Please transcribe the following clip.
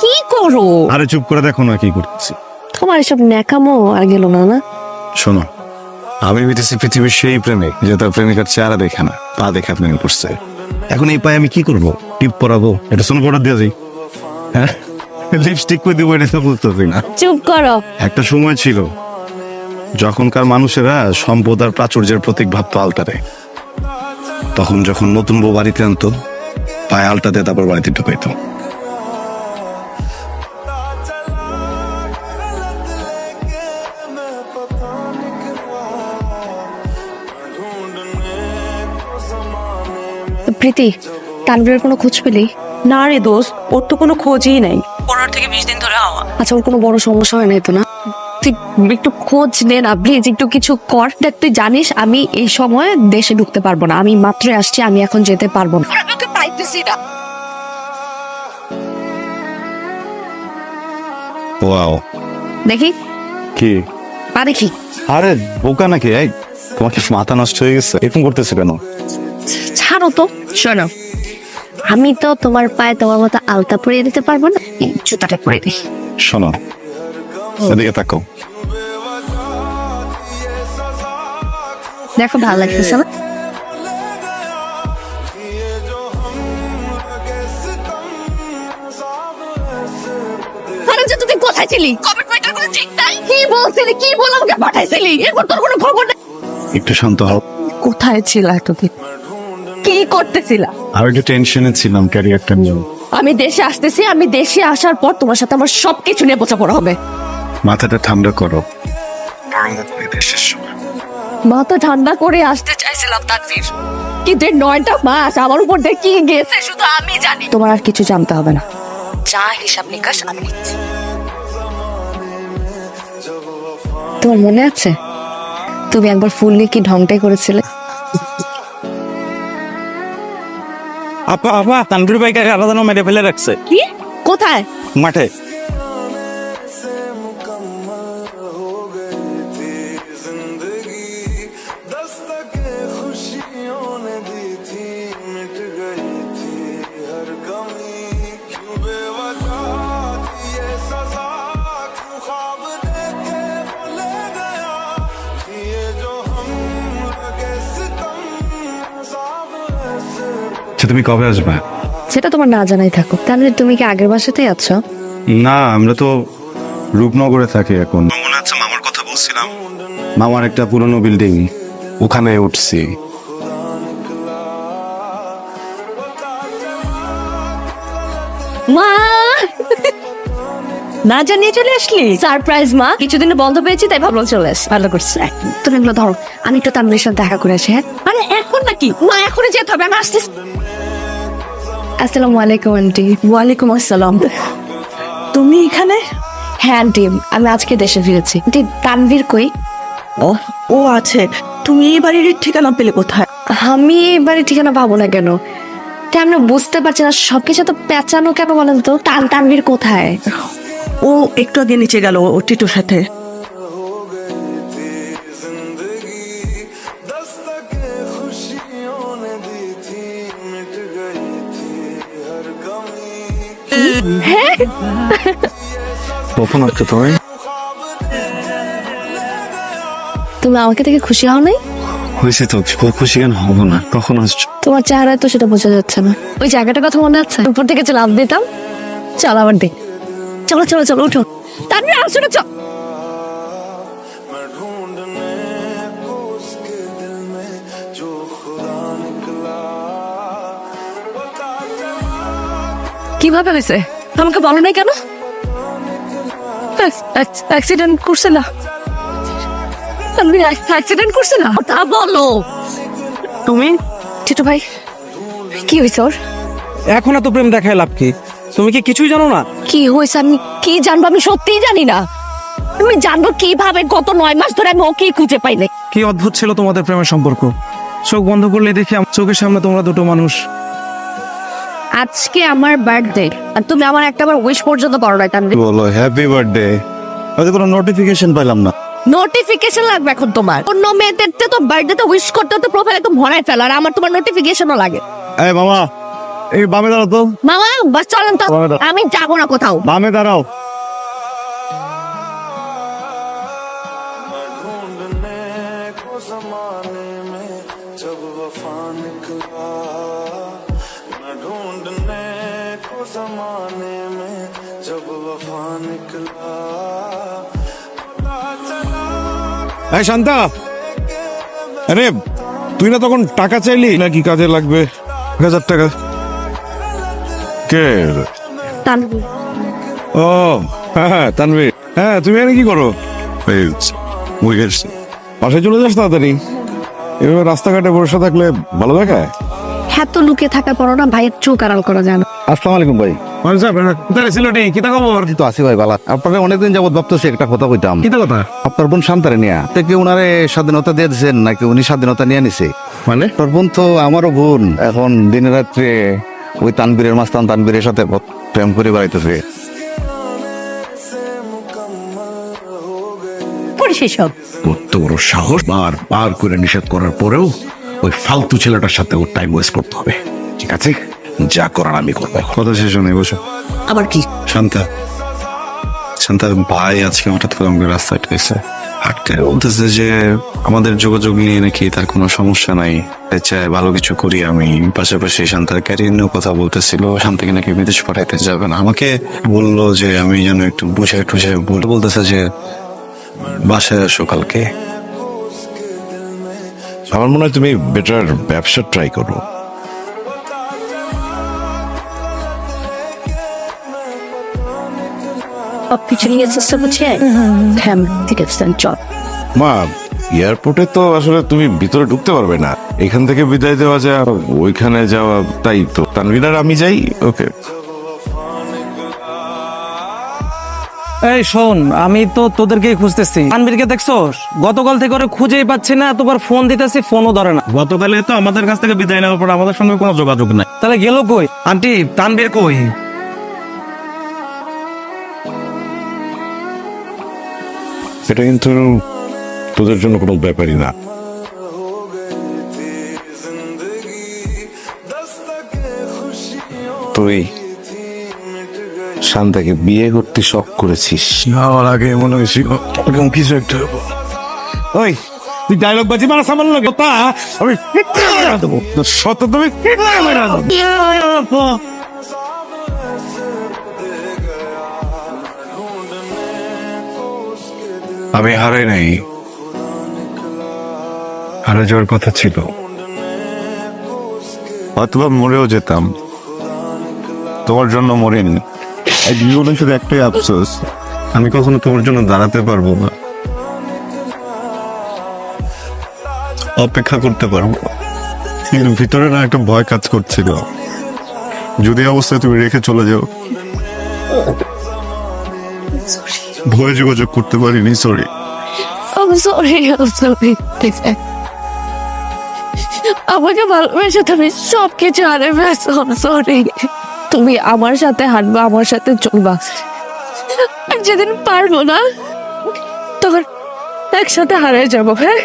কি করো? আরে চুপ করে দেখো না কি করতেছি। তোমার এসব ন্যাকামো আর গেল না না? শোনো আমি হইতেছি পৃথিবীর সেই প্রেমিক যে তার প্রেমিকার চেহারা দেখে না পা দেখে প্রেমে পড়ছে এখন এই পায়ে আমি কি করব? টিপ পরাবো? এটা শোনো পড়া দিয়ে যাই হ্যাঁ? লিপস্টিক করে দিব এটা তো বুঝতেছি না। চুপ করো। একটা সময় ছিল যখনকার মানুষেরা সম্পদ আর প্রাচুর্যের প্রতীক ভাবতো আলতারে। তখন যখন নতুন বউ বাড়িতে আনতো পায়ে তারপর বাড়িতে ঢুকাইতো। প্রীতি তানভীরের কোনো খোঁজ পেলি? না রে দোস্ত ওর তো কোনো খোঁজই নাই। পনেরো থেকে বিশ দিন ধরে হাওয়া। আচ্ছা ওর কোনো বড় সমস্যা হয় নাই তো না? তুই একটু খোঁজ নে না প্লিজ একটু কিছু কর। দেখ তুই জানিস আমি এই সময় দেশে ঢুকতে পারব না। আমি মাত্র আসছি আমি এখন যেতে পারব না। না ওয়াও দেখি? কি? পা দেখি। আরে বোকা নাকি? এই তোমার কি মাথা নষ্ট হয়ে গেছে? এরকম করতেছে কেন? ছাড়ো তো শোনো। আমি তো তোমার পায়ে তোমার মতো আলতা পরিয়ে দিতে পারব না। জুতাটা পরে দিই শোনো এদিকে তাকাও। দেখো ভালো লাগতেছে না? যে তুই কোথায় ছিলি কোনো ঠিক নাই? কি বলছিলি? কি বলে আমাকে পাঠাইছিলি? এরপর তোর কোনো খবর নেই? একটু শান্ত হও কোথায় ছিল এতদিন? কি করতেছিলা? আর একটু টেনশনে ছিলাম ক্যারিয়ারটা নিয়ে। আমি দেশে আসতেছি আমি দেশে আসার পর তোমার সাথে আমার সবকিছু নিয়ে বোঝাপড়া হবে। মাথাটা ঠান্ডা করো। মাথা ঠান্ডা করে আসতে চাইছিলাম তানভীর কিন্তু নয়টা মাস আমার উপর দিয়ে কি গেছে শুধু আমি জানি। তোমার আর কিছু জানতে হবে না। যা হিসাব নিকাশ আমি নিচ্ছি। তোমার মনে আছে? তুমি একবার ফুল নিয়ে কি ঢংটাই করেছিলে? আপা আপা তানভীর ভাইকে আলাদা মেরে ফেলে রাখছে। কি? কোথায়? মাঠে। আচ্ছা তুমি কবে আসবে? সেটা তোমার না জানাই থাকো তাহলে তুমি কি আগের বাসাতেই আছো? না আমরা তো রূপনগরে থাকি এখন। মনে আছে মামার কথা বলছিলাম? মামার একটা পুরনো বিল্ডিং। ওখানে উঠছি। মা! না জানিয়ে চলে আসলি? সারপ্রাইজ মা। কিছুদিন বন্ধ পেয়েছি তাই ভাবলাম চলে আস। ভালো করছিস তুমি এগুলো ধরো। আমি একটু তানভীরের সাথে দেখা করে আসি হ্যাঁ? আরে এখন নাকি? না এখনই যেতে হবে আমি আসতেছি। আসসালামু আলাইকুম আন্টি। ওয়ালাইকুম আসসালাম। তুমি এখানে? হ্যাঁ আন্টি আমি আজকে দেশে ফিরেছি। আন্টি তানভীর কই? ও? ও আছে। তুমি এই বাড়ির ঠিকানা পেলে কোথায়? আমি এবারে ঠিকানা পাবো না কেন? তা আমরা বুঝতে পারছি না সবকিছু তো পেঁচানো কেন বলেন তো? টান তানভীর কোথায়? ও একটু আগে নিচে গেল ও টিটুর সাথে। কখন আসছো তুমি তুমি আমাকে দেখে খুশি হও নাই? হয়েছে তো খুশি কেন হব না? কখন আসছো? তোমার চেহারায় তো সেটা বোঝা যাচ্ছে না। ওই জায়গাটার কথা মনে আছে? উপর থেকে লাভ দিতাম? চল আবার দেখ। চলো চলো চলো উঠো। তানভীর আসো না চল। কীভাবে হয়েছে? আমাকে বলো নাই কেন? অ্যাক্সিডেন্ট করছে না। আমি অ্যাক্সিডেন্ট করছে না? তা বলো। তুমি? টিটু ভাই কি হয়েছে ওর? এখন এত প্রেম দেখায় লাভ কি? তুমি কি কিছুই জানো না? কি হয়েছে? আমি কি জানব? আমি সত্যিই জানি না। আমি জানব কীভাবে গত নয় মাস ধরে আমি ওকে খুঁজে পাই নাই। কি অদ্ভুত ছিল তোমাদের প্রেমের সম্পর্ক। চোখ বন্ধ করলে দেখি আমার চোখের সামনে তোমরা দুটো মানুষ। আজকে আমার বার্থডে আর তুমি আমার একটা বার উইশ পর্যন্ত করো নাই তানভীর বলো হ্যাপি বার্থডে হয়তো কোনো নোটিফিকেশন পাইলাম না নোটিফিকেশন লাগবে এখন তোমার অন্য মেয়েদের তো বার্থডে তো উইশ করতে তো প্রোফাইলে তো ভরাই ফেলো আর আমার তোমার নোটিফিকেশনও লাগে এই মামা এই বামে দাঁড়াও তো মামা বাস চলেন তো বাবা দাও। আমি যাবো না কোথাও বামে দাঁড়াও जब वफा निकला मैं ढूंढने को जमाने में जब वफा निकला पता चला এই শান্তা আরে তুই না তখন টাকা চাইলি নাকি কাজে লাগবে এক হাজার টাকা কে তানভীর ও হ্যাঁ হ্যাঁ তানভীর হ্যাঁ তুমি এখানে কি করো বাসায় চলে যাস তাড়াতাড়ি এভাবে রাস্তাঘাটে বসে থাকলে ভালো দেখায় হ্যাঁ তো লুকিয়ে থাকার পরও না ভাইয়ের চোখ আড়াল করা যায় না। আসসালামু আলাইকুম ভাই। কোথায় ছিল নি কিতা খবর? তো আছি ভাই বালা আপনাকে অনেকদিন যাবত ভাবতেছি একটা কথা কইতাম। কিতা কথা? আপনার বোন শান্তারে নিয়া। তে কি উনারে স্বাধীনতা দিয়ে দিয়েছেন নাকি উনি স্বাধীনতা নিয়ে নিছে? মানে? তোর বোন তো আমারও বোন। এখন দিনে রাত্রে ওই তানবীরের মাস্তান তানবীরের সাথে প্রেম করে বেড়াইতেছে। কত বড় সাহস বার বার করে নিষেধ করার পরেও ওই ফালতু ছেলেটার সাথে ওর টাইম ওয়েস্ট করতে হবে। ঠিক আছে? যা করার আমি করব কথা শেষ নেই বসো। আবার কি? শান্তা শান্তা ভাই আজকে হঠাৎ করে আমাকে রাস্তায় পেয়েছে হাঁটতে বলতেছে যে আমাদের যোগাযোগ নিয়ে নাকি তার কোনো সমস্যা নাই। চায় ভালো কিছু করি আমি। পাশাপাশি শান্তার ক্যারিয়ার নিয়েও কথা বলতেছিল। শান্তাকে নাকি বিদেশ পাঠাইতে যাবে না। আমাকে বলল যে আমি যেন একটু বুঝে টুঝে বলে বলতেছে যে বাসায় আসো কালকে। আমার মনে হয় তুমি বেটার ব্যবসা ট্রাই করো। সব নিয়ে চেষ্টা করছে হ্যাঁ ঠিক আছে চল। মা এয়ারপোর্টে তো আসলে তুমি ভিতরে ঢুকতে পারবে না। এখান থেকে বিদায় দেওয়া যায় আর ওইখানে যাওয়া তাই তো। তানভীর আর আমি যাই? ওকে এই শোন আমি তো তোদেরকেই খুঁজতেছি। তানবীরকে দেখছোস? গতকাল থেকে ওরে খুঁজেই পাচ্ছি না এতবার ফোন দিতেছি ফোনও ধরে না। গতকালে তো আমাদের কাছ থেকে বিদায় নেওয়ার পর আমাদের সঙ্গে কোনো যোগাযোগ নাই। তাহলে গেল কই? আন্টি তানবীর কই? এটা কিন্তু তোদের জন্য কোনো ব্যাপারই না। তুই শান্তাকে বিয়ে করতে শখ করেছিস। আমার আগে মনে হয়েছিল এরকম কিছু একটা। ওই তুই ডায়লগ বাজি মারা লাগে তা আমি দেবো। সত তুমি আমি হারাই নাই। হারে যাওয়ার কথা ছিল। অথবা মরেও যেতাম। তোমার জন্য মরিনি। জীবনে শুধু একটাই আফসোস। আমি কখনো তোমার জন্য দাঁড়াতে পারব না। অপেক্ষা করতে পারব। কিন্তু ভিতরে না একটা ভয় কাজ করছিল। যদি অবস্থায় তুমি রেখে চলে যাও। ভয়ে যোগাযোগ করতে পারিনি সরি আমাকে ভালোবেসে, তুমি সব কিছু হারে ফেলছো সরি তুমি আমার সাথে হাঁটবা, আমার সাথে চলবা। যেদিন পারব না, তখন একসাথে হারিয়ে যাব হ্যাঁ?